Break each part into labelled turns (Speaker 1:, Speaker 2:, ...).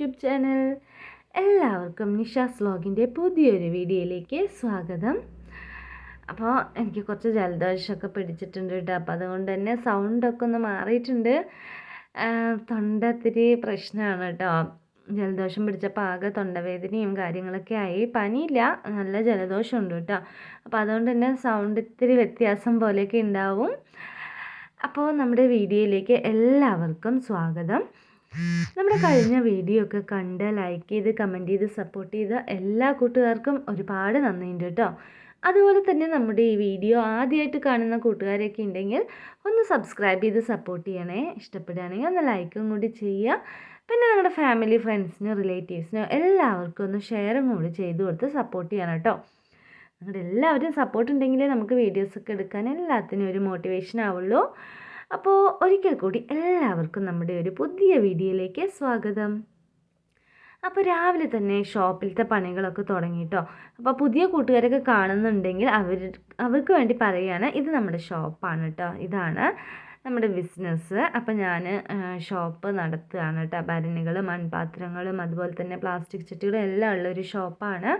Speaker 1: YouTube channel എല്ലാവർക്കും നിഷാസ് വ്ലോഗിന്റെ പുതിയൊരു വീഡിയോയിലേക്ക് സ്വാഗതം. അപ്പോൾ എനിക്ക് കുറച്ച് ജലദോഷമൊക്കെ പിടിച്ചിട്ടുണ്ട് കേട്ടോ. അപ്പോൾ അതുകൊണ്ട് തന്നെ സൗണ്ടൊക്കെ ഒന്ന് മാറിയിട്ടുണ്ട്. തൊണ്ട ഇത്തിരി പ്രശ്നമാണ് കേട്ടോ. ജലദോഷം പിടിച്ചപ്പോൾ ആകെ തൊണ്ടവേദനയും കാര്യങ്ങളൊക്കെ ആയി. പനിയില്ല നല്ല ജലദോഷമുണ്ട് കേട്ടോ. അപ്പോൾ അതുകൊണ്ട് തന്നെ സൗണ്ട് ഇത്തിരി വ്യത്യാസം പോലെയൊക്കെ ഉണ്ടാവും. അപ്പോൾ നമ്മുടെ വീഡിയോയിലേക്ക് എല്ലാവർക്കും സ്വാഗതം. നമ്മുടെ കഴിഞ്ഞ വീഡിയോ ഒക്കെ കണ്ട് ലൈക്ക് ചെയ്ത് കമന്റ് ചെയ്ത് സപ്പോർട്ട് ചെയ്ത എല്ലാ കൂട്ടുകാർക്കും ഒരുപാട് നന്ദിയുണ്ട് കേട്ടോ അതുപോലെ തന്നെ നമ്മുടെ ഈ വീഡിയോ ആദ്യമായിട്ട് കാണുന്ന കൂട്ടുകാരൊക്കെ ഉണ്ടെങ്കിൽ ഒന്ന് സബ്സ്ക്രൈബ് ചെയ്ത് സപ്പോർട്ട് ചെയ്യണേ. ഇഷ്ടപ്പെടുകയാണെങ്കിൽ ഒന്ന് ലൈക്കും കൂടി ചെയ്യുക. പിന്നെ നമ്മുടെ ഫാമിലി ഫ്രണ്ട്സിനും റിലേറ്റീവ്സിനും എല്ലാവർക്കും ഒന്ന് ഷെയറും കൂടി ചെയ്ത് കൊടുത്ത് സപ്പോർട്ട് ചെയ്യണം കേട്ടോ നിങ്ങളുടെ എല്ലാവരും സപ്പോർട്ട് ഉണ്ടെങ്കിലേ നമുക്ക് വീഡിയോസൊക്കെ എടുക്കാൻ എല്ലാത്തിനും ഒരു മോട്ടിവേഷൻ ആവുള്ളൂ. അപ്പോൾ ഒരിക്കൽ കൂടി എല്ലാവർക്കും നമ്മുടെ ഒരു പുതിയ വീഡിയോയിലേക്ക് സ്വാഗതം. അപ്പോൾ രാവിലെ തന്നെ ഷോപ്പിലത്തെ പണികളൊക്കെ തുടങ്ങിയിട്ടോ അപ്പോൾ പുതിയ കൂട്ടുകാരൊക്കെ കാണുന്നുണ്ടെങ്കിൽ അവർ അവർക്ക് വേണ്ടി പറയുകയാണ് ഇത് നമ്മുടെ ഷോപ്പാണ് കേട്ടോ ഇതാണ് നമ്മുടെ ബിസിനസ് അപ്പോൾ ഞാൻ ഷോപ്പ് നടത്തുകയാണ് കേട്ടോ ഭരണികളും മൺപാത്രങ്ങളും അതുപോലെ തന്നെ പ്ലാസ്റ്റിക് ചട്ടികളും എല്ലാം ഉള്ളൊരു ഷോപ്പാണ്.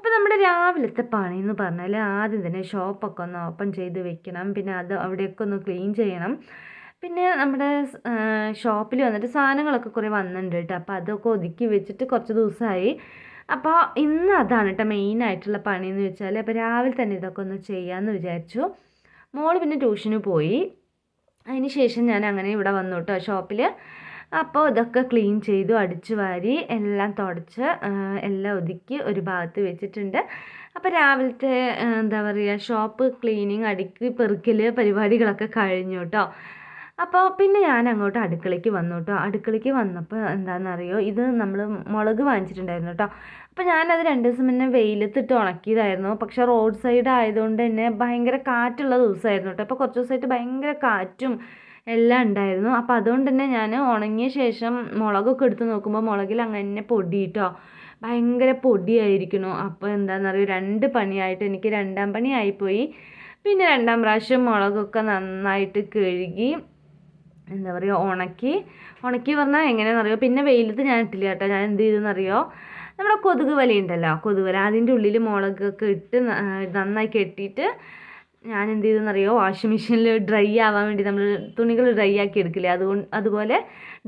Speaker 1: അപ്പോൾ നമ്മുടെ രാവിലത്തെ പണി എന്ന് പറഞ്ഞാൽ ആദ്യം തന്നെ ഷോപ്പൊക്കെ ഒന്ന് ഓപ്പൺ ചെയ്ത് വെക്കണം. പിന്നെ അത് അവിടെയൊക്കെ ഒന്ന് ക്ലീൻ ചെയ്യണം. പിന്നെ നമ്മുടെ ഷോപ്പിൽ വന്നിട്ട് സാധനങ്ങളൊക്കെ കുറേ വന്നിട്ടുണ്ട് കേട്ടോ. അപ്പോൾ അതൊക്കെ ഒതുക്കി വെച്ചിട്ട് കുറച്ച് ദിവസമായി. അപ്പോൾ ഇന്ന് അതാണ് കേട്ടോ മെയിനായിട്ടുള്ള പണി എന്ന് വെച്ചാൽ അപ്പോൾ രാവിലെ തന്നെ ഇതൊക്കെ ഒന്ന് ചെയ്യാമെന്ന് വിചാരിച്ചു. മോൾ പിന്നെ ട്യൂഷന് പോയി. അതിന് ശേഷം ഞാൻ അങ്ങനെ ഇവിടെ വന്നു കേട്ടോ ഷോപ്പിൽ അപ്പോൾ ഇതൊക്കെ ക്ലീൻ ചെയ്തു അടിച്ചു വാരി എല്ലാം തുടച്ച് എല്ലാം ഒതുക്കി ഒരു ഭാഗത്ത് വെച്ചിട്ടുണ്ട്. അപ്പോൾ രാവിലത്തെ എന്താ പറയുക ഷോപ്പ് ക്ലീനിങ് അടുക്കി പെറുക്കൽ പരിപാടികളൊക്കെ കഴിഞ്ഞു കേട്ടോ. അപ്പോൾ പിന്നെ ഞാൻ അങ്ങോട്ട് അടുക്കളയ്ക്ക് വന്നു കേട്ടോ. അടുക്കളയ്ക്ക് വന്നപ്പോൾ എന്താണെന്നറിയോ ഇത് നമ്മൾ മുളക് വാങ്ങിച്ചിട്ടുണ്ടായിരുന്നു കേട്ടോ. അപ്പോൾ ഞാനത് രണ്ട് ദിവസം മുന്നേ വെയിലത്തിട്ട് ഉണക്കിയതായിരുന്നു. പക്ഷേ റോഡ് സൈഡ് ആയതുകൊണ്ട് തന്നെ ഭയങ്കര കാറ്റുള്ള ദിവസമായിരുന്നു കേട്ടോ. അപ്പോൾ കുറച്ച് ദിവസമായിട്ട് ഭയങ്കര കാറ്റും എല്ലാം ഉണ്ടായിരുന്നു. അപ്പോൾ അതുകൊണ്ട് തന്നെ ഞാൻ ഉണങ്ങിയ ശേഷം മുളകൊക്കെ എടുത്ത് നോക്കുമ്പോൾ മുളകിൽ അങ്ങനെ പൊടി കേട്ടോ ഭയങ്കര പൊടിയായിരിക്കുന്നു. അപ്പോൾ എന്താണെന്നറിയോ രണ്ട് പണിയായിട്ട് എനിക്ക് രണ്ടാം പണി ആയിപ്പോയി. പിന്നെ രണ്ടാം പ്രാവശ്യം മുളകൊക്കെ നന്നായിട്ട് കഴുകി എന്താ പറയുക ഉണക്കി. ഉണക്കി പറഞ്ഞാൽ എങ്ങനെയാണെന്നറിയോ പിന്നെ വെയിലത്ത് ഞാൻ ഇട്ടില്ല കേട്ടോ. ഞാൻ എന്ത് ചെയ്തെന്നറിയോ നമ്മുടെ കൊതുക് വല ഉണ്ടല്ലോ. കൊതുക് വല. അതിന്റെ ഉള്ളിൽ മുളകൊക്കെ ഇട്ട് നന്നായി കെട്ടിയിട്ട് ഞാൻ എന്ത് ചെയ്തെന്നറിയോ വാഷിംഗ് മെഷീനിൽ ഡ്രൈ ആവാൻ വേണ്ടി നമ്മൾ തുണികൾ ഡ്രൈ ആക്കി എടുക്കില്ലേ? അതുകൊണ്ട് അതുപോലെ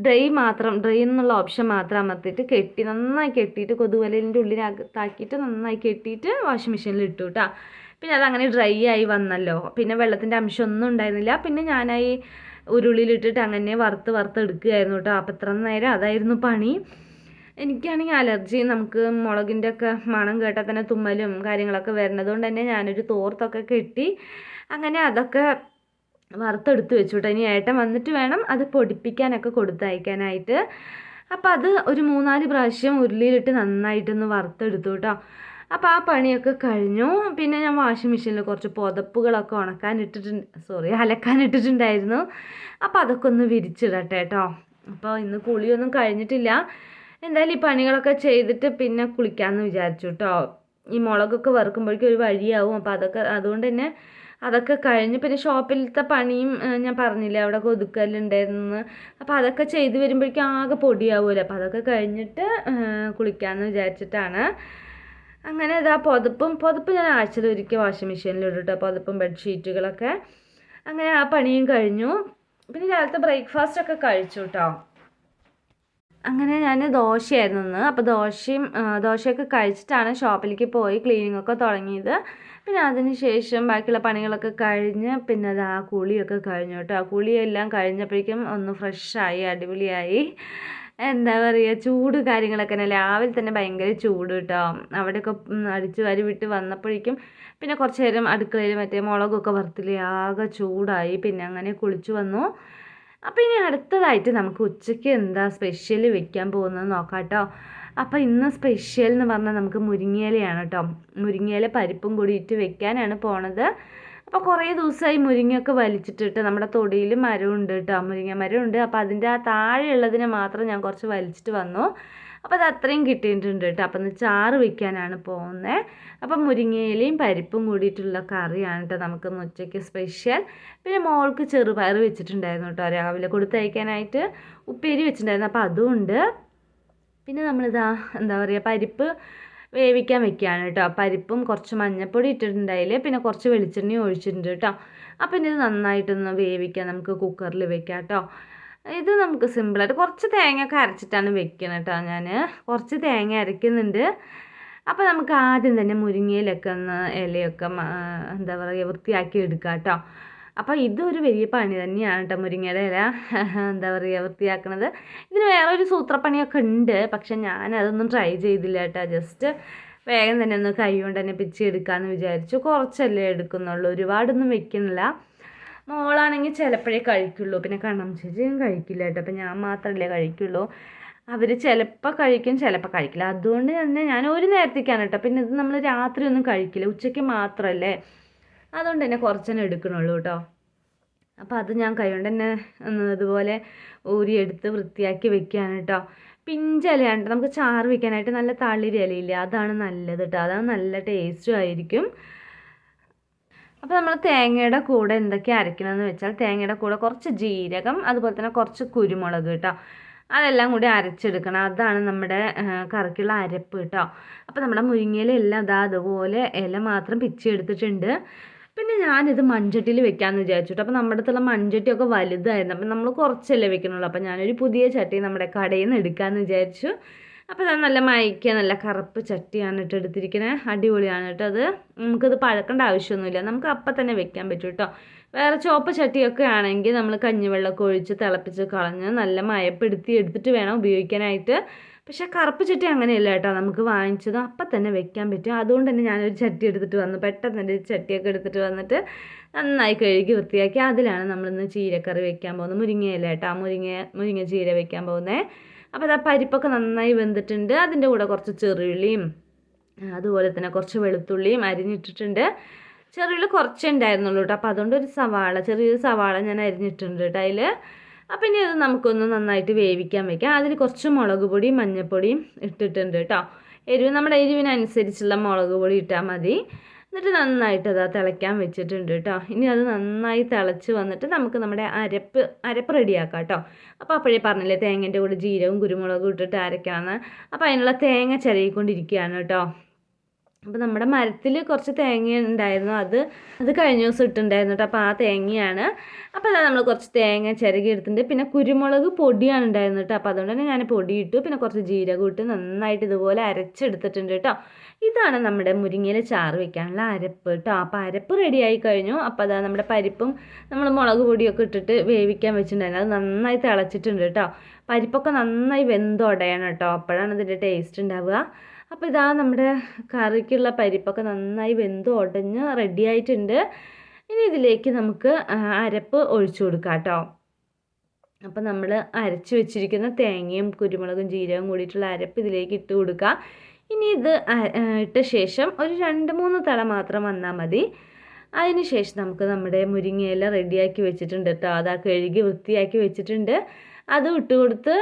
Speaker 1: ഡ്രൈ മാത്രം ഡ്രൈ എന്നുള്ള ഓപ്ഷൻ മാത്രം അമർത്തിയിട്ട് കെട്ടി നന്നായി കെട്ടിയിട്ട് കൊതുകുവലേന്റെ ഉള്ളിലാക്കിയിട്ട് നന്നായി കെട്ടിയിട്ട് വാഷിംഗ് മെഷീനിൽ ഇട്ടു കേട്ടോ പിന്നെ അതങ്ങനെ ഡ്രൈ ആയി വന്നല്ലോ. പിന്നെ വെള്ളത്തിന്റെ അംശം ഒന്നും ഉണ്ടായിരുന്നില്ല. പിന്നെ ഞാനായി ഉരുളിയിലിട്ടിട്ട് അങ്ങനെ വറുത്ത് വറുത്ത് എടുക്കുകയായിരുന്നു കേട്ടോ അപ്പം ഇത്ര നേരം അതായിരുന്നു പണി. എനിക്കാണെങ്കിൽ അലർജി നമുക്ക് മുളകിന്റെ ഒക്കെ മണം കേട്ടാൽ തന്നെ തുമ്മലും കാര്യങ്ങളൊക്കെ വരുന്നത് കൊണ്ട് തന്നെ ഞാനൊരു തോർത്തൊക്കെ കെട്ടി അങ്ങനെ അതൊക്കെ വറുത്തെടുത്ത് വെച്ചു കേട്ടോ ഇനി ഏട്ടൻ വന്നിട്ട് വേണം അത് പൊടിപ്പിക്കാനൊക്കെ കൊടുത്തയക്കാനായിട്ട് അപ്പോൾ അത് ഒരു മൂന്നാൽ പ്രാവശ്യം ഉരുളിയിലിട്ട് നന്നായിട്ടൊന്ന് വറുത്തെടുത്തു കേട്ടോ അപ്പോൾ ആ പണിയൊക്കെ കഴിഞ്ഞു. പിന്നെ ഞാൻ വാഷിംഗ് മെഷീനിൽ കുറച്ച് പുതപ്പുകളൊക്കെ ഉണക്കാൻ ഇട്ടിട്ടുണ്ട് സോറി അലക്കാൻ ഇട്ടിട്ടുണ്ടായിരുന്നു. അപ്പോൾ അതൊക്കെ ഒന്ന് വിരിച്ചിടട്ടെ കേട്ടോ അപ്പോൾ ഇന്ന് കുളിയൊന്നും കഴിഞ്ഞിട്ടില്ല. എന്തായാലും ഈ പണികളൊക്കെ ചെയ്തിട്ട് പിന്നെ കുളിക്കാമെന്ന് വിചാരിച്ചു കേട്ടോ ഈ മുളകൊക്കെ വറുക്കുമ്പോഴേക്കും ഒരു വഴിയാവും. അപ്പോൾ അതൊക്കെ അതുകൊണ്ട് തന്നെ അതൊക്കെ കഴിഞ്ഞ് പിന്നെ ഷോപ്പിലത്തെ പണിയും ഞാൻ പറഞ്ഞില്ലേ അവിടെ കൊതുക്കലുണ്ടായിരുന്നു അപ്പോൾ അതൊക്കെ ചെയ്ത് വരുമ്പോഴേക്കും ആകെ പൊടിയാവുമല്ലോ അപ്പോൾ അതൊക്കെ കഴിഞ്ഞിട്ട് കുളിക്കാമെന്ന് വിചാരിച്ചിട്ടാണ്. അങ്ങനെ ഇതാ പുതപ്പും പുതപ്പ് ഞാൻ ആഴ്ചയിൽ ഒരിക്കൽ വാഷിംഗ് മെഷീനിൽ ഇടും കേട്ടോ പുതപ്പും ബെഡ്ഷീറ്റുകളൊക്കെ. അങ്ങനെ ആ പണിയും കഴിഞ്ഞു. പിന്നെ രാവിലത്തെ ബ്രേക്ക്ഫാസ്റ്റ് ഒക്കെ കഴിച്ചു കേട്ടോ അങ്ങനെ ഞാൻ ദോശയായിരുന്നു ഇന്ന്. അപ്പോൾ ദോശയും ദോശയൊക്കെ കഴിച്ചിട്ടാണ് ഷോപ്പിലേക്ക് പോയി ക്ലീനിങ് ഒക്കെ തുടങ്ങിയത്. പിന്നെ അതിന് ശേഷം ബാക്കിയുള്ള പണികളൊക്കെ കഴിഞ്ഞ് പിന്നെ അത് ആ കുളിയൊക്കെ കഴിഞ്ഞു കേട്ടോ. ആ കുളിയെല്ലാം കഴിഞ്ഞപ്പോഴേക്കും ഒന്ന് ഫ്രഷായി അടിപൊളിയായി. എന്താ പറയുക ചൂട് കാര്യങ്ങളൊക്കെ തന്നെ. രാവിലെ തന്നെ ഭയങ്കര ചൂട് കേട്ടോ. അവിടെയൊക്കെ അടിച്ചു വാരി വിട്ട് വന്നപ്പോഴേക്കും പിന്നെ കുറച്ച് നേരം അടുക്കളയിൽ മറ്റേ മുളകൊക്കെ വറുത്തില്ലേ ആകെ ചൂടായി. പിന്നെ അങ്ങനെ കുളിച്ചു വന്നു. അപ്പോൾ ഇനി അടുത്തതായിട്ട് നമുക്ക് ഉച്ചയ്ക്ക് എന്താ സ്പെഷ്യൽ വെക്കാൻ പോകുന്നത് നോക്കാം കേട്ടോ അപ്പോൾ ഇന്ന് സ്പെഷ്യൽ എന്ന് പറഞ്ഞാൽ നമുക്ക് മുരിങ്ങയിലയാണ് കേട്ടോ മുരിങ്ങയില പരിപ്പും കൂടി ഇട്ട് വെക്കാനാണ് പോണത്. അപ്പോൾ കുറേ ദിവസമായി മുരിങ്ങയൊക്കെ വലിച്ചിട്ടിട്ട് നമ്മുടെ തൊടിയിൽ മരമുണ്ട് കേട്ടോ മുരിങ്ങ മരമുണ്ട് അപ്പോൾ അതിന്റെ ആ താഴെയുള്ളതിനെ മാത്രം ഞാൻ കുറച്ച് വലിച്ചിട്ട് വന്നു. അപ്പോൾ അത് അത്രയും കിട്ടിയിട്ടുണ്ട് കേട്ടോ. അപ്പം ഇന്ന് ചാറ് വെക്കാനാണ് പോകുന്നത് അപ്പം മുരിങ്ങയിലയും പരിപ്പും കൂടിയിട്ടുള്ള കറിയാണ് കേട്ടോ നമുക്ക് ഇന്ന് ഉച്ചയ്ക്ക് സ്പെഷ്യൽ. പിന്നെ മോൾക്ക് ചെറുപയർ വെച്ചിട്ടുണ്ടായിരുന്നു കേട്ടോ രാവിലെ കൊടുത്തയക്കാനായിട്ട് ഉപ്പേരി വെച്ചിട്ടുണ്ടായിരുന്നു. അപ്പോൾ അതും ഉണ്ട് പിന്നെ നമ്മളിതാ എന്താ പറയുക പരിപ്പ് വേവിക്കാൻ വെക്കുകയാണ് കേട്ടോ. പരിപ്പും കുറച്ച് മഞ്ഞൾപ്പൊടി ഇട്ടിട്ടുണ്ടായില്ലേ? പിന്നെ കുറച്ച് വെളിച്ചെണ്ണയും ഒഴിച്ചിട്ടുണ്ട് കേട്ടോ. അപ്പം ഇത് നന്നായിട്ടൊന്ന് വേവിക്കാം. നമുക്ക് കുക്കറിൽ വെക്കാം കേട്ടോ. ഇത് നമുക്ക് സിമ്പിളായിട്ട് കുറച്ച് തേങ്ങയൊക്കെ അരച്ചിട്ടാണ് വെക്കുന്നത് കേട്ടോ ഞാൻ കുറച്ച് തേങ്ങ അരയ്ക്കുന്നുണ്ട് അപ്പോൾ നമുക്ക് ആദ്യം തന്നെ മുരിങ്ങയിലൊക്കെ ഒന്ന് ഇലയൊക്കെ എന്താ പറയുക വൃത്തിയാക്കി എടുക്കാം കേട്ടോ അപ്പോൾ ഇതൊരു വലിയ പണി തന്നെയാണ് കേട്ടോ മുരിങ്ങയുടെ ഇല. എന്താ പറയുക വൃത്തിയാക്കണത്. ഇതിന് വേറെ ഒരു സൂത്രപ്പണിയൊക്കെ ഉണ്ട്. പക്ഷെ ഞാൻ അതൊന്നും ട്രൈ ചെയ്തില്ല കേട്ടോ ജസ്റ്റ് വേഗം തന്നെ ഒന്ന് കൈ കൊണ്ട് തന്നെ പിച്ചി എടുക്കാമെന്ന് വിചാരിച്ചു. കുറച്ചല്ലേ എടുക്കുന്നുള്ളൂ. ഒരുപാടൊന്നും വെക്കുന്നില്ല മോളാണെങ്കിൽ ചിലപ്പോഴേ കഴിക്കുള്ളൂ. പിന്നെ കണ്ണം ചേച്ചിയും കഴിക്കില്ല കേട്ടോ. അപ്പം ഞാൻ മാത്രമല്ലേ കഴിക്കുള്ളൂ. അവർ ചിലപ്പോൾ കഴിക്കും ചിലപ്പോൾ കഴിക്കില്ല. അതുകൊണ്ട് തന്നെ ഞാൻ ഒരു നേരത്തേക്കാണ് കേട്ടോ. പിന്നെ ഇത് നമ്മൾ രാത്രി ഒന്നും കഴിക്കില്ല. ഉച്ചയ്ക്ക് മാത്രമല്ലേ. അതുകൊണ്ട് തന്നെ കുറച്ചെന്നെ എടുക്കണുള്ളൂ കേട്ടോ. അപ്പോൾ അത് ഞാൻ കൈകൊണ്ട് തന്നെ ഇതുപോലെ ഊരിയെടുത്ത് വൃത്തിയാക്കി വെക്കുകയാണ് കേട്ടോ. പിഞ്ചിലയാണ് നമുക്ക് ചാറ് വെക്കാനായിട്ട് നല്ല തളിരി ഇലയില്ല? അതാണ് നല്ലത് കേട്ടോ. അതാണ് നല്ല ടേസ്റ്റും ആയിരിക്കും. അപ്പോൾ നമ്മൾ തേങ്ങയുടെ കൂടെ എന്തൊക്കെ അരയ്ക്കണമെന്ന് വെച്ചാൽ തേങ്ങയുടെ കൂടെ കുറച്ച് ജീരകം അതുപോലെ തന്നെ കുറച്ച് കുരുമുളക് കേട്ടോ. അതെല്ലാം കൂടി അരച്ചെടുക്കണം. അതാണ് നമ്മുടെ കറിക്കുള്ള അരപ്പ് കേട്ടോ. അപ്പോൾ നമ്മുടെ മുരിങ്ങയിലെല്ലാം അതാ അതുപോലെ ഇല മാത്രം പിച്ചെടുത്തിട്ടുണ്ട് പിന്നെ ഞാനിത് മൺചട്ടിയിൽ വെക്കാമെന്ന് വിചാരിച്ചു അപ്പോൾ നമ്മുടെ അടുത്തുള്ള മൺചട്ടിയൊക്കെ വലുതായിരുന്നു. അപ്പം നമ്മൾ കുറച്ചല്ലേ വെക്കണുള്ളൂ അപ്പോൾ ഞാനൊരു പുതിയ ചട്ടി നമ്മുടെ കടയിൽ നിന്ന് എടുക്കാമെന്ന് വിചാരിച്ചു. അപ്പോൾ അത് നല്ല മയക്കുക നല്ല കറുപ്പ് ചട്ടിയാണ് ഇട്ട് എടുത്തിരിക്കുന്നത് അടിപൊളിയാണ് കേട്ടോ അത്. നമുക്കത് പഴക്കേണ്ട ആവശ്യമൊന്നുമില്ല. നമുക്ക് അപ്പം തന്നെ വെക്കാൻ പറ്റും കേട്ടോ. വേറെ ചോപ്പ് ചട്ടിയൊക്കെ ആണെങ്കിൽ നമ്മൾ കഞ്ഞിവെള്ളമൊക്കെ ഒഴിച്ച് തിളപ്പിച്ച് കളഞ്ഞ് നല്ല മയപ്പെടുത്തി എടുത്തിട്ട് വേണം ഉപയോഗിക്കാനായിട്ട്. പക്ഷേ കറുപ്പ് ചട്ടി അങ്ങനെയല്ല കേട്ടോ. നമുക്ക് വാങ്ങിച്ചത് അപ്പം തന്നെ വെക്കാൻ പറ്റും. അതുകൊണ്ട് തന്നെ ഞാനൊരു ചട്ടി എടുത്തിട്ട് വന്നു. പെട്ടെന്ന് തന്നെ ചട്ടിയൊക്കെ എടുത്തിട്ട് വന്നിട്ട് നന്നായി കഴുകി വൃത്തിയാക്കി അതിലാണ് നമ്മളിന്ന് ചീരക്കറി വെക്കാൻ പോകുന്നത്. മുരിങ്ങയില കേട്ടോ. മുരിങ്ങ മുരിങ്ങ ചീര വെക്കാൻ പോകുന്നത് അപ്പോൾ അത് ആ പരിപ്പൊക്കെ നന്നായി വെന്തിട്ടുണ്ട്. അതിന്റെ കൂടെ കുറച്ച് ചെറുള്ളിയും അതുപോലെ തന്നെ കുറച്ച് വെളുത്തുള്ളിയും അരിഞ്ഞിട്ടിട്ടുണ്ട്. ചെറുള്ളി കുറച്ചേ ഉണ്ടായിരുന്നുള്ളൂ കേട്ടോ. അപ്പോൾ അതുകൊണ്ട് ഒരു സവാള ചെറിയൊരു സവാള ഞാൻ അരിഞ്ഞിട്ടുണ്ട് കേട്ടോ അതിൽ അപ്പം ഇനി അത് നമുക്കൊന്ന് നന്നായിട്ട് വേവിക്കാൻ വയ്ക്കാം അതിൽ കുറച്ച് മുളക് പൊടിയും മഞ്ഞൾപ്പൊടിയും ഇട്ടിട്ടുണ്ട് കേട്ടോ. എരിവ് നമ്മുടെ എരിവിനനുസരിച്ചുള്ള മുളക് പൊടി ഇട്ടാൽ മതി. എന്നിട്ട് നന്നായിട്ട് അതാ തിളയ്ക്കാൻ വെച്ചിട്ടുണ്ട് കേട്ടോ. ഇനി അത് നന്നായി തിളച്ച് വന്നിട്ട് നമുക്ക് നമ്മുടെ അരപ്പ് അരപ്പ് റെഡിയാക്കാം കേട്ടോ. അപ്പോൾ അപ്പോഴേ പറഞ്ഞില്ലേ തേങ്ങേന്റെ കൂടെ ജീരകവും കുരുമുളകും ഇട്ടിട്ട് അരയ്ക്കാമെന്ന് അപ്പോൾ അതിനുള്ള തേങ്ങ ചിരകിക്കൊണ്ടിരിക്കുകയാണ് കേട്ടോ. അപ്പോൾ നമ്മുടെ മരത്തിൽ കുറച്ച് തേങ്ങ ഉണ്ടായിരുന്നു. അത് അത് കഴിഞ്ഞ ദിവസം ഇട്ടുണ്ടായിരുന്നു കേട്ടോ. അപ്പോൾ ആ തേങ്ങയാണ്. അപ്പോൾ അതാ നമ്മൾ കുറച്ച് തേങ്ങ ചിരകി എടുത്തിട്ടുണ്ട്. പിന്നെ കുരുമുളക് പൊടിയാണ് ഉണ്ടായിരുന്നു കേട്ടോ. അപ്പോൾ അതുകൊണ്ട് തന്നെ ഞാൻ പൊടി ഇട്ടു. പിന്നെ കുറച്ച് ജീരകം ഇട്ട്. നന്നായിട്ട് ഇതുപോലെ അരച്ചെടുത്തിട്ടുണ്ട് കേട്ടോ. ഇതാണ് നമ്മുടെ മുരിങ്ങയില ചാറ് വെക്കാനുള്ള അരപ്പ് കേട്ടോ. അപ്പോൾ അരപ്പ് റെഡിയായി കഴിഞ്ഞു. അപ്പോൾ അതാ നമ്മുടെ പരിപ്പും നമ്മൾ മുളക് പൊടിയൊക്കെ ഇട്ടിട്ട് വേവിക്കാൻ വെച്ചിട്ടുണ്ടായിരുന്നു. അത് നന്നായി തിളച്ചിട്ടുണ്ട് കേട്ടോ. പരിപ്പൊക്കെ നന്നായി വെന്തുടയണം കേട്ടോ. അപ്പോഴാണ് ഇതിന്റെ ടേസ്റ്റ് ഉണ്ടാവുക. അപ്പോൾ ഇതാ നമ്മുടെ കറിക്കുള്ള പരിപ്പൊക്കെ നന്നായി വെന്ത് ഉടഞ്ഞ് റെഡി ആയിട്ടുണ്ട്. ഇനി ഇതിലേക്ക് നമുക്ക് അരപ്പ് ഒഴിച്ചു കൊടുക്കാം കേട്ടോ. അപ്പോൾ നമ്മൾ അരച്ച് വെച്ചിരിക്കുന്ന തേങ്ങയും കുരുമുളകും ജീരകവും കൂടിയിട്ടുള്ള അരപ്പ് ഇതിലേക്ക് ഇട്ട് കൊടുക്കുക. ഇനി ഇത് ഇട്ട ശേഷം ഒരു രണ്ട് മൂന്ന് തള മാത്രം വന്നാൽ മതി. അതിന് ശേഷം നമുക്ക് നമ്മുടെ മുരിങ്ങയില റെഡിയാക്കി വെച്ചിട്ടുണ്ട് കേട്ടോ. അതാ കഴുകി വൃത്തിയാക്കി വെച്ചിട്ടുണ്ട്. അത് ഇട്ട് കൊടുത്ത്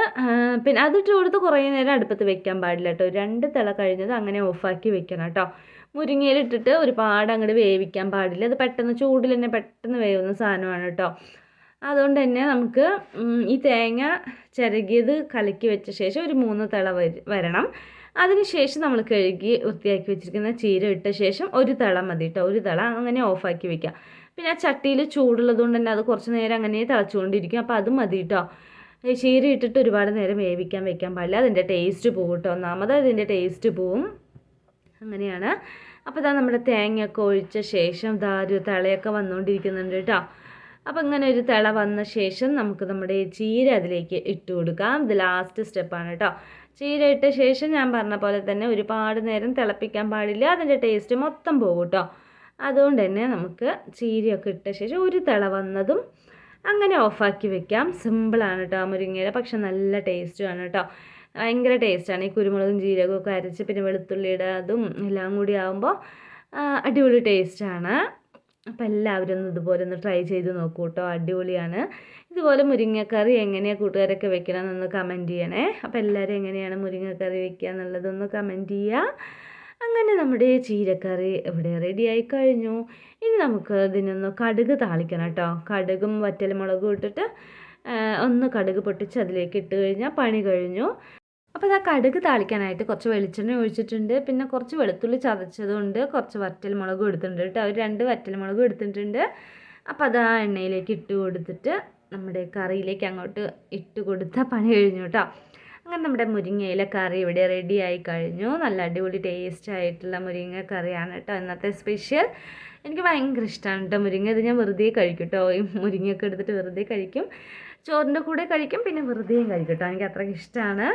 Speaker 1: പിന്നെ ഇട്ട് കൊടുത്ത് കുറേ നേരം അടുപ്പത്ത് വെക്കാൻ പാടില്ല കേട്ടോ. രണ്ട് തിള കഴിഞ്ഞത് അങ്ങനെ ഓഫാക്കി വെക്കണം കേട്ടോ. മുരിങ്ങയിലിട്ടിട്ട് ഒരുപാട് അങ്ങോട്ട് വേവിക്കാൻ പാടില്ല. അത് പെട്ടെന്ന് ചൂടിൽ തന്നെ പെട്ടെന്ന് വേവുന്ന സാധനമാണ് കേട്ടോ. അതുകൊണ്ട് തന്നെ നമുക്ക് ഈ തേങ്ങ ചിരകിയത് കലക്കി വെച്ച ശേഷം ഒരു മൂന്ന് തിള വരണം. അതിനുശേഷം നമ്മൾ കഴുകി വൃത്തിയാക്കി വെച്ചിരിക്കുന്ന ചീര ഇട്ട ശേഷം ഒരു തിള മതി കേട്ടോ. ഒരു തിള അങ്ങനെ ഓഫാക്കി വെക്കാം. പിന്നെ ആ ചട്ടിയിൽ ചൂടുള്ളത് കൊണ്ട് തന്നെ അത് കുറച്ച് നേരം അങ്ങനെ തിളച്ചുകൊണ്ടിരിക്കും. അപ്പോൾ അത് മതി കേട്ടോ. ചീര ഇട്ടിട്ട് ഒരുപാട് നേരം വേവിക്കാൻ വെക്കാൻ പാടില്ല. അതിന്റെ ടേസ്റ്റ് പോകും കേട്ടോ ഒന്നാമത് അതിന്റെ ടേസ്റ്റ് പോവും. അങ്ങനെയാണ്. അപ്പോൾ ഇതാ നമ്മുടെ തേങ്ങയൊക്കെ ഒഴിച്ച ശേഷം ഇതാ ഒരു തിളയൊക്കെ വന്നുകൊണ്ടിരിക്കുന്നുണ്ട് കേട്ടോ അപ്പോൾ ഇങ്ങനെ ഒരു തിള വന്ന ശേഷം നമുക്ക് നമ്മുടെ ചീര അതിലേക്ക് ഇട്ട് കൊടുക്കാം. ഇത് ലാസ്റ്റ് സ്റ്റെപ്പാണ് കേട്ടോ ചീര ഇട്ട ശേഷം ഞാൻ പറഞ്ഞ പോലെ തന്നെ ഒരുപാട് നേരം തിളപ്പിക്കാൻ പാടില്ല. അതിന്റെ ടേസ്റ്റ് മൊത്തം പോകും കേട്ടോ അതുകൊണ്ട് തന്നെ നമുക്ക് ചീരയൊക്കെ ഇട്ട ശേഷം ഒരു തിള വന്നതും അങ്ങനെ ഓഫാക്കി വെക്കാം. സിമ്പിളാണ് കേട്ടോ മുരിങ്ങയില. പക്ഷെ നല്ല ടേസ്റ്റുമാണ് കേട്ടോ ഭയങ്കര ടേസ്റ്റാണ് ഈ കുരുമുളകും ജീരകവും ഒക്കെ അരച്ച് പിന്നെ വെളുത്തുള്ളിയുടെ അതും എല്ലാം കൂടി ആകുമ്പോൾ അടിപൊളി ടേസ്റ്റാണ് അപ്പോൾ എല്ലാവരും ഒന്ന് ഇതുപോലെ ഒന്ന് ട്രൈ ചെയ്ത് നോക്കൂ കേട്ടോ അടിപൊളിയാണ്. ഇതുപോലെ മുരിങ്ങക്കറി എങ്ങനെയാണ് കൂട്ടുകാരൊക്കെ വെക്കണമെന്നൊന്ന് കമന്റ് ചെയ്യണേ. അപ്പോൾ എല്ലാവരും എങ്ങനെയാണ് മുരിങ്ങക്കറി വെക്കുക എന്നുള്ളതൊന്ന് കമന്റ് ചെയ്യുക. അങ്ങനെ നമ്മുടെ ചീരക്കറി ഇവിടെ റെഡിയായി കഴിഞ്ഞു. ഇനി നമുക്ക് ഇതിനൊന്ന് കടുക് താളിക്കണം കേട്ടോ. കടുകും വറ്റൽമുളകും ഇട്ടിട്ട് ഒന്ന് കടുക് പൊട്ടിച്ച് അതിലേക്ക് ഇട്ട് കഴിഞ്ഞാൽ പണി കഴിഞ്ഞു. അപ്പോൾ ഇതാ കടുക് താളിക്കാനായിട്ട് കുറച്ച് വെളിച്ചെണ്ണ ഒഴിച്ചിട്ടുണ്ട്. പിന്നെ കുറച്ച് വെളുത്തുള്ളി ചതച്ചതുകൊണ്ട് കുറച്ച് വറ്റൽ മുളകും എടുത്തിട്ടുണ്ട് കേട്ടോ. ഒരു രണ്ട് വറ്റൽ മുളകും എടുത്തിട്ടുണ്ട്. അപ്പോൾ അത് ആ എണ്ണയിലേക്ക് ഇട്ട് കൊടുത്തിട്ട് നമ്മുടെ കറിയിലേക്ക് അങ്ങോട്ട് ഇട്ട് കൊടുത്താൽ പണി കഴിഞ്ഞു കേട്ടോ. അങ്ങനെ നമ്മുടെ മുരിങ്ങയില കറി ഇവിടെ റെഡി ആയി കഴിഞ്ഞു. നല്ല അടിപൊളി ടേസ്റ്റ് ആയിട്ടുള്ള മുരിങ്ങ കറിയാണ് കേട്ടോ ഇന്നത്തെ സ്പെഷ്യൽ എനിക്ക് ഭയങ്കര ഇഷ്ടമാണ് കേട്ടോ മുരിങ്ങ. ഇത് ഞാൻ വെറുതെ കഴിക്കും കേട്ടോ ഈ മുരിങ്ങയൊക്കെ എടുത്തിട്ട് വെറുതെ കഴിക്കും. ചോറിന്റെ കൂടെ കഴിക്കും പിന്നെ വെറുതെയും കഴിക്കും കേട്ടോ എനിക്ക് അത്രയ്ക്ക് ഇഷ്ടമാണ്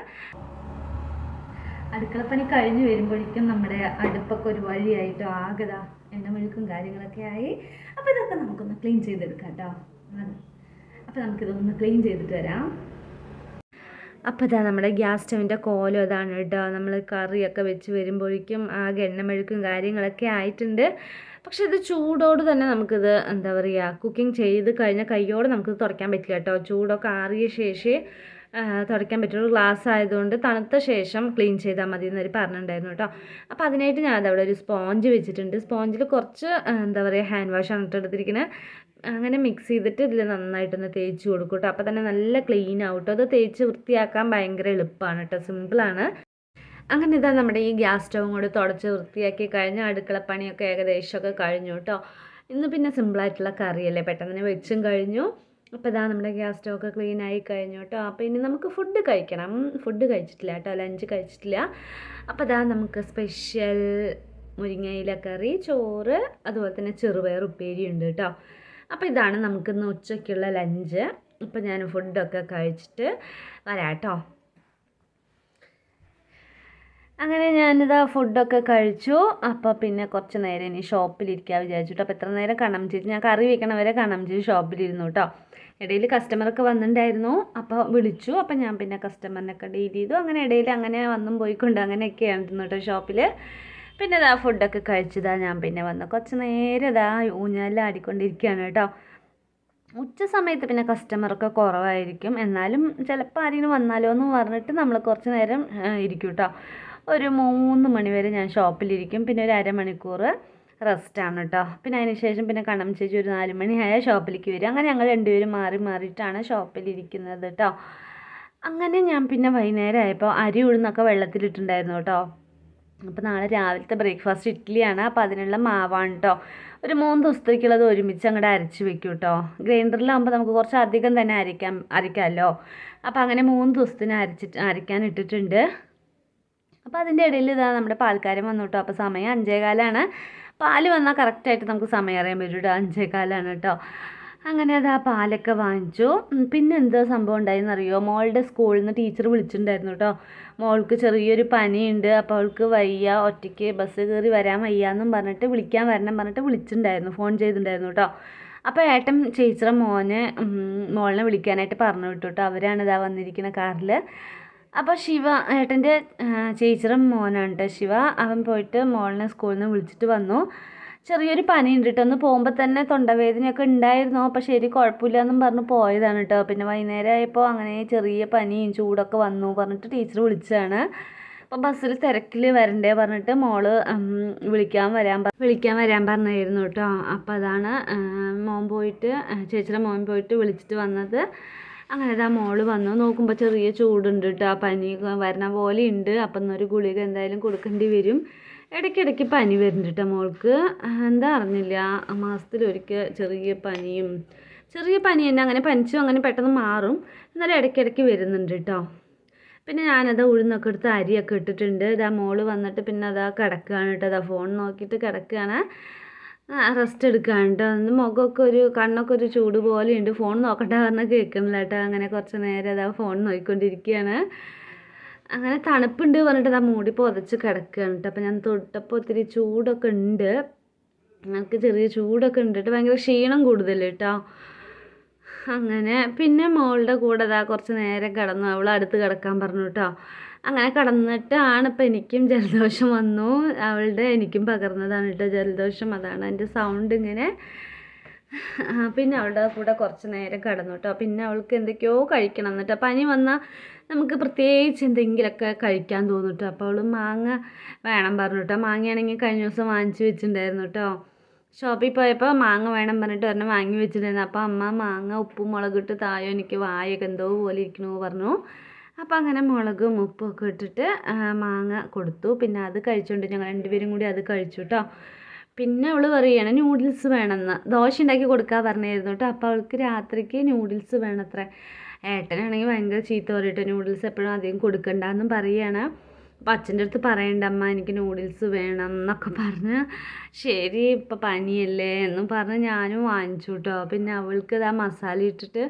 Speaker 1: അടുക്കളപ്പണി കഴിഞ്ഞ് വരുമ്പോഴേക്കും നമ്മുടെ അടുപ്പൊക്കെ ഒരു വഴിയായിട്ടോ എണ്ണ മെഴുക്കും കാര്യങ്ങളൊക്കെ ആയി. അപ്പോൾ ഇതൊക്കെ നമുക്കൊന്ന് ക്ലീൻ ചെയ്തെടുക്കാം കേട്ടോ അപ്പോൾ നമുക്കിതൊന്ന് ക്ലീൻ ചെയ്തിട്ട് വരാം. അപ്പോൾ ഇതാ നമ്മുടെ ഗ്യാസ് സ്റ്റവിന്റെ കോലം അതാണ് കേട്ടോ നമ്മൾ കറിയൊക്കെ വെച്ച് വരുമ്പോഴേക്കും ആകെ എണ്ണമെഴുക്കും കാര്യങ്ങളൊക്കെ ആയിട്ടുണ്ട്. പക്ഷെ ഇത് ചൂടോട് തന്നെ നമുക്കിത് എന്താ പറയുക കുക്കിംഗ് ചെയ്ത് കഴിഞ്ഞ കൈയോടെ നമുക്കിത് തുടയ്ക്കാൻ പറ്റില്ല കേട്ടോ. ചൂടൊക്കെ ആറിയ ശേഷേ തുടയ്ക്കാൻ പറ്റുള്ളൂ. ഗ്ലാസ് ആയതുകൊണ്ട് തണുത്ത ശേഷം ക്ലീൻ ചെയ്താൽ മതി എന്നൊരു പറഞ്ഞിട്ടുണ്ടായിരുന്നു കേട്ടോ. അപ്പോൾ അതിനായിട്ട് ഞാൻ അവിടെ ഒരു സ്പോഞ്ച് വെച്ചിട്ടുണ്ട്. സ്പോഞ്ചിൽ കുറച്ച് എന്താ പറയുക ഹാൻഡ് വാഷാണ് ഇട്ടെടുത്തിരിക്കുന്നത് അങ്ങനെ മിക്സ് ചെയ്തിട്ട് ഇതിൽ നന്നായിട്ടൊന്ന് തേച്ച് കൊടുക്കും കേട്ടോ. അപ്പോൾ തന്നെ നല്ല ക്ലീൻ ആവും കേട്ടോ. അത് തേച്ച് വൃത്തിയാക്കാൻ ഭയങ്കര എളുപ്പമാണ് കേട്ടോ. സിമ്പിളാണ് അങ്ങനെ ഇതാ നമ്മുടെ ഈ ഗ്യാസ് സ്റ്റവും കൂടി തുടച്ച് വൃത്തിയാക്കി കഴിഞ്ഞ് അടുക്കളപ്പണിയൊക്കെ ഏകദേശമൊക്കെ കഴിഞ്ഞു കേട്ടോ. ഇന്ന് പിന്നെ സിമ്പിളായിട്ടുള്ള കറിയല്ലേ പെട്ടെന്ന് വെച്ചും കഴിഞ്ഞു. അപ്പോൾ ഇതാ നമ്മുടെ ഗ്യാസ് സ്റ്റവൊക്കെ ക്ലീൻ ആയി കഴിഞ്ഞു കേട്ടോ. അപ്പോൾ ഇനി നമുക്ക് ഫുഡ് കഴിക്കണം. ഫുഡ് കഴിച്ചിട്ടില്ല കേട്ടോ. ലഞ്ച് കഴിച്ചിട്ടില്ല. അപ്പോൾ ഇതാ നമുക്ക് സ്പെഷ്യൽ മുരിങ്ങയില കറി ചോറ് അതുപോലെ തന്നെ ചെറുപയർ ഉപ്പേരി ഉണ്ട് കേട്ടോ. അപ്പോൾ ഇതാണ് നമുക്കിന്ന് ഉച്ചയ്ക്കുള്ള ലഞ്ച് അപ്പോൾ ഞാൻ ഫുഡൊക്കെ കഴിച്ചിട്ട് വരാം കേട്ടോ. അങ്ങനെ ഞാനിതാ ഫുഡൊക്കെ കഴിച്ചു. അപ്പോൾ പിന്നെ കുറച്ച് നേരം ഇനി ഷോപ്പിലിരിക്കാൻ വിചാരിച്ചിട്ട്. അപ്പോൾ എത്ര നേരം കണം ചെയ്ത് ഞാൻ കറി വെക്കണ വരെ കണം ചെയ്ത് ഷോപ്പിലിരുന്നു കേട്ടോ. ഇടയിൽ കസ്റ്റമറൊക്കെ വന്നിട്ടുണ്ടായിരുന്നു. അപ്പോൾ വിളിച്ചു. അപ്പോൾ ഞാൻ പിന്നെ കസ്റ്റമറിനൊക്കെ ഡീൽ ചെയ്തു. അങ്ങനെ ഇടയിൽ അങ്ങനെ വന്നും പോയിക്കൊണ്ട് അങ്ങനെയൊക്കെയായിരുന്നു കേട്ടോ ഷോപ്പിൽ പിന്നെ ഇതാ ഫുഡൊക്കെ കഴിച്ചതാ ഞാൻ പിന്നെ വന്നു. കുറച്ച് നേരം ഇതാ ഊഞ്ഞാലിൽ ആടിക്കൊണ്ടിരിക്കുകയാണ് കേട്ടോ. ഉച്ച സമയത്ത് പിന്നെ കസ്റ്റമറൊക്കെ കുറവായിരിക്കും. എന്നാലും ചിലപ്പോൾ ആരെങ്കിലും വന്നാലോ എന്ന് പറഞ്ഞിട്ട് നമ്മൾ കുറച്ച് നേരം ഇരിക്കും കേട്ടോ. ഒരു മൂന്ന് മണിവരെ ഞാൻ ഷോപ്പിലിരിക്കും. പിന്നെ ഒരു അരമണിക്കൂർ റെസ്റ്റാണ് കേട്ടോ പിന്നെ അതിന് ശേഷം പിന്നെ കണം ചേച്ചി ഒരു നാല് മണിയായ ഷോപ്പിലേക്ക് വരും അങ്ങനെ ഞങ്ങൾ രണ്ടുപേരും മാറി മാറിയിട്ടാണ് ഷോപ്പിലിരിക്കുന്നത് കേട്ടോ അങ്ങനെ ഞാൻ പിന്നെ വൈകുന്നേരം ആയപ്പോൾ അരി ഉഴുന്നൊക്കെ വെള്ളത്തിലിട്ടുണ്ടായിരുന്നു കേട്ടോ അപ്പോൾ നാളെ രാവിലത്തെ ബ്രേക്ക്ഫാസ്റ്റ് ഇഡ്ഡലിയാണ് അപ്പോൾ അതിനുള്ള മാവാണ് കേട്ടോ ഒരു മൂന്ന് ദിവസത്തേക്കുള്ളത് ഒരുമിച്ച് അങ്ങോട്ട് അരച്ച് വെക്കും കേട്ടോ ഗ്രൈൻഡറിലാകുമ്പോൾ നമുക്ക് കുറച്ച് അധികം തന്നെ അരയ്ക്കാം അരയ്ക്കാമല്ലോ. അപ്പോൾ അങ്ങനെ മൂന്ന് ദിവസത്തിന് അരച്ചിട്ട് അരയ്ക്കാൻ ഇട്ടിട്ടുണ്ട്. അപ്പോൾ അതിന്റെ ഇടയിൽ ഇതാ നമ്മുടെ പാൽക്കാരൻ വന്നു കേട്ടോ അപ്പോൾ സമയം അഞ്ചേകാലാണ്. പാൽ വന്നാൽ കറക്റ്റായിട്ട് നമുക്ക് സമയം അറിയാൻ പറ്റും കേട്ടോ അഞ്ചേകാലാണ് കേട്ടോ അങ്ങനെ അത് ആ പാലൊക്കെ വാങ്ങിച്ചു. പിന്നെ എന്തോ സംഭവം ഉണ്ടായെന്ന് അറിയോ മോളുടെ സ്കൂളിൽ നിന്ന് ടീച്ചർ വിളിച്ചിട്ടുണ്ടായിരുന്നു കേട്ടോ മോൾക്ക് ചെറിയൊരു പനിയുണ്ട്. അപ്പോൾ അവൾക്ക് വയ്യ. ഒറ്റയ്ക്ക് ബസ് കയറി വരാൻ വയ്യ എന്നും പറഞ്ഞിട്ട് വിളിക്കാൻ വരണം പറഞ്ഞിട്ട് വിളിച്ചിട്ടുണ്ടായിരുന്നു. ഫോൺ ചെയ്തിട്ടുണ്ടായിരുന്നു കേട്ടോ അപ്പോൾ ഏട്ടൻ ചേച്ചിയുടെ മോനെ മോളിനെ വിളിക്കാനായിട്ട് പറഞ്ഞു വിട്ടു കേട്ടോ അവരാണ് ഇതാ വന്നിരിക്കുന്ന കാറിൽ അപ്പോൾ ശിവ ഏട്ടന്റെ ചേച്ചിയുടെ മോനാണ് കേട്ടോ ശിവ. അവൻ പോയിട്ട് മോളിനെ സ്കൂളിൽ നിന്ന് വിളിച്ചിട്ട് വന്നു. ചെറിയൊരു പനി ഉണ്ട് കേട്ടോ ഒന്ന് പോകുമ്പോൾ തന്നെ തൊണ്ടവേദനയൊക്കെ ഉണ്ടായിരുന്നു. അപ്പോൾ ശരി കുഴപ്പമില്ല എന്നും പറഞ്ഞ് പോയതാണ് കേട്ടോ പിന്നെ വൈകുന്നേരം ആയപ്പോൾ അങ്ങനെ ചെറിയ പനിയും ചൂടൊക്കെ വന്നു പറഞ്ഞിട്ട് ടീച്ചർ വിളിച്ചതാണ്. അപ്പോൾ ബസ്സിൽ തിരക്കിൽ വരണ്ടേ പറഞ്ഞിട്ട് മോൾ വിളിക്കാൻ വരാൻ വിളിക്കാൻ വരാൻ പറഞ്ഞായിരുന്നു കേട്ടോ അപ്പോൾ അതാണ് മോൻ പോയിട്ട് ചേച്ചിയുടെ മോൻ പോയിട്ട് വിളിച്ചിട്ട് വന്നത്. അങ്ങനെ ഇതാ മോൾ വന്നു. നോക്കുമ്പോൾ ചെറിയ ചൂടുണ്ട് കേട്ടോ പനി വരണ പോലെ ഉണ്ട് അപ്പം എന്നൊരു ഗുളിക എന്തായാലും കൊടുക്കേണ്ടി വരും. ഇടയ്ക്കിടയ്ക്ക് പനി വരുന്നുണ്ട് കേട്ടോ മോൾക്ക്. എന്താ അറിഞ്ഞില്ല. മാസത്തിലൊരിക്കൽ ചെറിയ പനിയും ചെറിയ പനി തന്നെ. അങ്ങനെ പനിച്ചും അങ്ങനെ പെട്ടെന്ന് മാറും. എന്നാലും ഇടയ്ക്കിടയ്ക്ക് വരുന്നുണ്ട് കേട്ടോ പിന്നെ ഞാനത് ഉഴുന്നൊക്കെ എടുത്ത് അരിയൊക്കെ ഇട്ടിട്ടുണ്ട്. ഇതാ മോൾ വന്നിട്ട് പിന്നെ അതാ കിടക്കുകയാണ് കേട്ടോ. അതാ ഫോൺ നോക്കിയിട്ട് കിടക്കുകയാണ് റെസ്റ്റ് എടുക്കുകയാണ് കേട്ടോ അന്ന് മുഖമൊക്കെ ഒരു കണ്ണൊക്കെ ഒരു ചൂട് പോലെയുണ്ട്. ഫോൺ നോക്കട്ടെ പറഞ്ഞാൽ കേൾക്കുന്നില്ല കേട്ടോ അങ്ങനെ കുറച്ച് നേരം അതാ ഫോൺ നോക്കിക്കൊണ്ടിരിക്കുകയാണ്. അങ്ങനെ തണുപ്പുണ്ട് പറഞ്ഞിട്ട് അതാ മൂടി പുതച്ച് കിടക്കുകയാണ് കേട്ടോ അപ്പോൾ ഞാൻ തൊട്ടപ്പോൾ ഒത്തിരി ചൂടൊക്കെ ഉണ്ട്. ഞങ്ങൾക്ക് ചെറിയ ചൂടൊക്കെ ഉണ്ട് കേട്ടോ ഭയങ്കര ക്ഷീണം കൂടുതൽ കേട്ടോ അങ്ങനെ പിന്നെ മോളുടെ കൂടെ അതാ കുറച്ച് നേരം കിടന്നു. അവൾ അടുത്ത് കിടക്കാൻ പറഞ്ഞു കേട്ടോ അങ്ങനെ കടന്നിട്ടാണ് ഇപ്പം എനിക്കും ജലദോഷം വന്നു. അവളുടെ എനിക്കും പകർന്നതാണ് കേട്ടോ ജലദോഷം. അതാണ് എന്റെ സൗണ്ട് ഇങ്ങനെ. പിന്നെ അവളുടെ കൂടെ കുറച്ച് നേരം കിടന്നു കേട്ടോ. പിന്നെ അവൾക്ക് എന്തൊക്കെയോ കഴിക്കണം എന്നിട്ട്. പനി വന്നാൽ നമുക്ക് പ്രത്യേകിച്ച് എന്തെങ്കിലുമൊക്കെ കഴിക്കാൻ തോന്നും കേട്ടോ. അപ്പോൾ അവൾ മാങ്ങ വേണം പറഞ്ഞു കേട്ടോ. മാങ്ങയാണെങ്കിൽ കഴിഞ്ഞ ദിവസം വാങ്ങിച്ചു വെച്ചിട്ടുണ്ടായിരുന്നു കേട്ടോ. ഷോപ്പിൽ പോയപ്പോൾ മാങ്ങ വേണം പറഞ്ഞിട്ട് ഒരെണ്ണം വാങ്ങി വെച്ചിട്ടുണ്ടായിരുന്നു. അപ്പോൾ അമ്മ മാങ്ങ ഉപ്പും മുളകിട്ട് തായോ എനിക്ക് വായൊക്കെ എന്തോ പോലെ ഇരിക്കണു പറഞ്ഞു. അപ്പോൾ അങ്ങനെ മുളകും ഉപ്പും ഒക്കെ ഇട്ടിട്ട് മാങ്ങ കൊടുത്തു. പിന്നെ അത് കഴിച്ചുകൊണ്ട് ഞങ്ങൾ രണ്ടുപേരും കൂടി അത് കഴിച്ചു കേട്ടോ പിന്നെ അവൾ പറയുകയാണ് ന്യൂഡിൽസ് വേണമെന്ന്. ദോശ ഉണ്ടാക്കി കൊടുക്കാൻ പറഞ്ഞായിരുന്നു കേട്ടോ അപ്പോൾ അവൾക്ക് രാത്രിക്ക് നൂഡിൽസ് വേണത്രേ. ഏട്ടനാണെങ്കിൽ ഭയങ്കര ചീത്ത പറയട്ടെ നൂഡിൽസ് എപ്പോഴും അധികം കൊടുക്കണ്ടെന്നും പറയുകയാണ് അപ്പം അച്ഛന്റെ അടുത്ത് പറയണ്ട അമ്മ എനിക്ക് നൂഡിൽസ് വേണം എന്നൊക്കെ പറഞ്ഞ് ശരി ഇപ്പം പനിയല്ലേ എന്നും പറഞ്ഞ് ഞാനും വാങ്ങിച്ചു കേട്ടോ പിന്നെ അവൾക്ക് ഇതാ മസാല ഇട്ടിട്ട്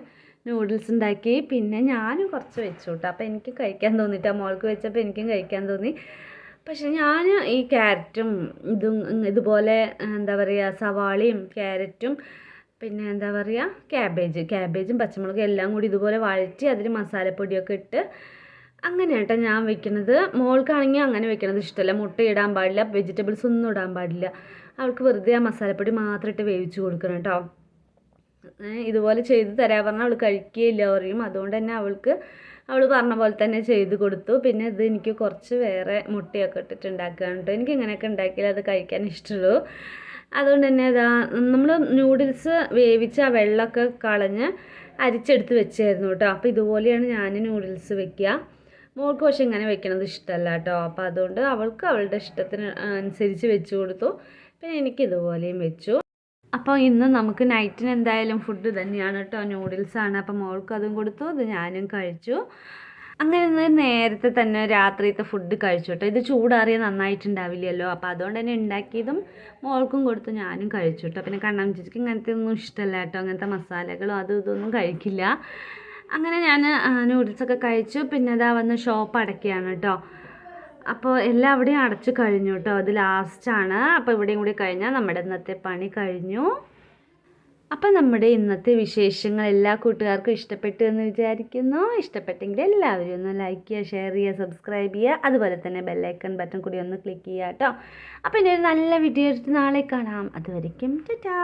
Speaker 1: നൂഡിൽസ് ഉണ്ടാക്കി. പിന്നെ ഞാനും കുറച്ച് വെച്ചു കേട്ടോ അപ്പോൾ എനിക്ക് കഴിക്കാൻ തോന്നിയിട്ട് മോൾക്ക് വെച്ചപ്പോൾ എനിക്കും കഴിക്കാൻ തോന്നി. പക്ഷെ ഞാൻ ഈ ക്യാരറ്റും ഇതും ഇതുപോലെ എന്താ പറയുക സവാളയും ക്യാരറ്റും പിന്നെ എന്താ പറയുക ക്യാബേജ് ക്യാബേജും പച്ചമുളകും എല്ലാം കൂടി ഇതുപോലെ വഴറ്റി അതിൽ മസാലപ്പൊടിയൊക്കെ ഇട്ട് അങ്ങനെ കേട്ടോ ഞാൻ വെക്കുന്നത് മോൾക്കാണെങ്കിൽ അങ്ങനെ വെക്കണത് ഇഷ്ടമല്ല മുട്ട ഇടാൻ പാടില്ല വെജിറ്റബിൾസ് ഒന്നും ഇടാൻ പാടില്ല. അവൾക്ക് വെറുതെ ആ മസാലപ്പൊടി മാത്രം ഇട്ട് വേവിച്ച് കൊടുക്കണം കേട്ടോ. ഇതുപോലെ ചെയ്ത് തരാൻ പറഞ്ഞാൽ അവൾ കഴിക്കുകയില്ല പറയും. അതുകൊണ്ട് തന്നെ അവൾക്ക് അവൾ പറഞ്ഞ പോലെ തന്നെ ചെയ്ത് കൊടുത്തു. പിന്നെ ഇത് എനിക്ക് കുറച്ച് വേറെ മുട്ടയൊക്കെ ഇട്ടിട്ട് ഉണ്ടാക്കുകയാണ് കേട്ടോ. എനിക്ക് ഇങ്ങനെയൊക്കെ ഉണ്ടാക്കിയാൽ അത് കഴിക്കാൻ ഇഷ്ടമുള്ളൂ. അതുകൊണ്ട് തന്നെ ഇതാ നമ്മൾ നൂഡിൽസ് വേവിച്ച് ആ വെള്ളമൊക്കെ കളഞ്ഞ് അരിച്ചെടുത്ത് വെച്ചായിരുന്നു കേട്ടോ. അപ്പോൾ ഇതുപോലെയാണ് ഞാൻ നൂഡിൽസ് വെക്കുക. മോൾക്ക് പക്ഷെ ഇങ്ങനെ വെക്കണത് ഇഷ്ടമല്ല കേട്ടോ. അപ്പോൾ അതുകൊണ്ട് അവൾക്ക് അവളുടെ ഇഷ്ടത്തിന് അനുസരിച്ച് വെച്ച് കൊടുത്തു. പിന്നെ എനിക്ക് ഇതുപോലെയും വെച്ചു. അപ്പോൾ ഇന്ന് നമുക്ക് നൈറ്റിന് എന്തായാലും ഫുഡ് തന്നെയാണ് കേട്ടോ നൂഡിൽസാണ് അപ്പോൾ മോൾക്ക് അതും കൊടുത്തു. അത് ഞാനും കഴിച്ചു. അങ്ങനെ നേരത്തെ തന്നെ രാത്രിയത്തെ ഫുഡ് കഴിച്ചു കേട്ടോ ഇത് ചൂടാറിയ നന്നായിട്ടുണ്ടാവില്ലല്ലോ. അപ്പോൾ അതുകൊണ്ട് തന്നെ ഉണ്ടാക്കിയതും മോൾക്കും കൊടുത്തു. ഞാനും കഴിച്ചു കേട്ടോ പിന്നെ കണ്ണാൻ ചേച്ചിക്ക് ഇങ്ങനത്തെ ഒന്നും ഇഷ്ടമല്ല കേട്ടോ അങ്ങനത്തെ മസാലകളോ അതും ഇതൊന്നും കഴിക്കില്ല. അങ്ങനെ ഞാൻ നൂഡിൽസൊക്കെ കഴിച്ചു. പിന്നെ അതാ വന്ന് ഷോപ്പ് അടയ്ക്കുകയാണ് കേട്ടോ അപ്പോൾ എല്ലാം അവിടെയും അടച്ചു കഴിഞ്ഞു കേട്ടോ അത് ലാസ്റ്റാണ് അപ്പോൾ ഇവിടെയും കൂടി കഴിഞ്ഞാൽ നമ്മുടെ ഇന്നത്തെ പണി കഴിഞ്ഞു. അപ്പം നമ്മുടെ ഇന്നത്തെ വിശേഷങ്ങൾ എല്ലാ കൂട്ടുകാർക്കും ഇഷ്ടപ്പെട്ടു എന്ന് വിചാരിക്കുന്നു. ഇഷ്ടപ്പെട്ടെങ്കിൽ എല്ലാവരും ഒന്ന് ലൈക്ക് ചെയ്യുക ഷെയർ ചെയ്യുക സബ്സ്ക്രൈബ് ചെയ്യുക. അതുപോലെ തന്നെ ബെല്ലൈക്കൺ ബട്ടൺ കൂടി ഒന്ന് ക്ലിക്ക് ചെയ്യുക കേട്ടോ അപ്പോൾ ഇനി ഒരു നല്ല വീഡിയോ എടുത്ത് നാളെ കാണാം. അതുവരയ്ക്കും ടാറ്റാ